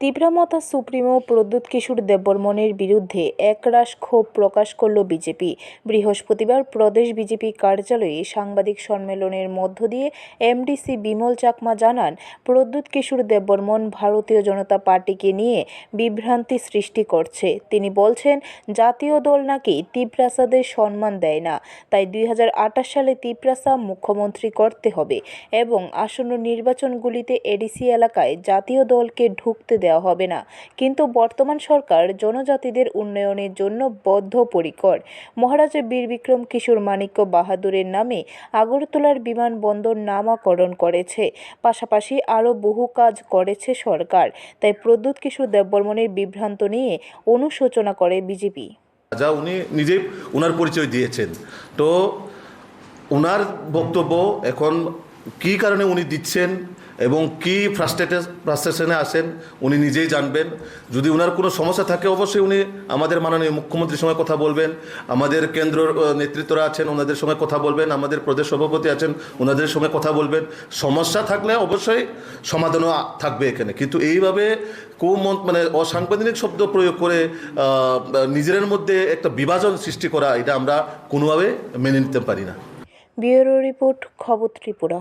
তীব্রমতা supremo Pradyut কিশোর দেববর্মনের বিরুদ্ধে একরাশ ক্ষোভ প্রকাশ করল বিজেপি। বৃহস্পতিবার প্রদেশ বিজেপি কার্যালয়ে সাংবাদিক সম্মেলনের মধ্য দিয়ে এমডিসি বিমল চাকমা জানান, প্রদ্যুৎ কিশোর দেববর্মন ভারতীয় জনতা পার্টিকে নিয়ে বিভ্রান্তি সৃষ্টি করছে। তিনি বলছেন, জাতীয় দল নাকি তিপ্রাসাদের সম্মান দেয় না, তাই দুই হাজার আঠাশ সালে তিপ্রাসা মুখ্যমন্ত্রী করতে হবে এবং আসন্ন নির্বাচনগুলিতে এডিসি এলাকায় জাতীয় দলকে ঢুকতে দেওয়া হবে না। কিন্তু বর্তমান সরকার জনজাতিদের উন্নয়নের জন্য বদ্ধপরিকর। মহারাজা বীর বিক্রম কিশোর মাণিক্য বাহাদুরের নামে আগরতলার বিমানবন্দর নামাকরণ করেছে। পাশাপাশি আরও বহু কাজ করেছে সরকার। তাই প্রদ্যুৎ কিশোর দেববর্মনের বিভ্রান্ত নিয়ে অনুশোচনা করে বিজেপি। যা উনি নিজেই ওনার পরিচয় দিয়েছেন। তো ওনার বক্তব্য এখন কি কারণে উনি দিচ্ছেন? এবং কি ফ্রাস্ট্রেটেড ফ্রাস্ট্রেশনে আসেন উনি নিজেই জানবেন। যদি ওনার কোনো সমস্যা থাকে অবশ্যই উনি আমাদের মাননীয় মুখ্যমন্ত্রীর সঙ্গে কথা বলবেন। আমাদের কেন্দ্র নেতৃত্বরা আছেন ওনাদের সঙ্গে কথা বলবেন। আমাদের প্রদেশ সভাপতি আছেন ওনাদের সঙ্গে কথা বলবেন। সমস্যা থাকলে অবশ্যই সমাধানও থাকবে এখানে। কিন্তু এইভাবে কুমন মানে অসাংবিধানিক শব্দ প্রয়োগ করে আহ, নিজেদের মধ্যে একটা বিভাজন সৃষ্টি করা এটা আমরা কোনোভাবে মেনে নিতে পারি না। ব্যুরো রিপোর্ট খবর ত্রিপুরা।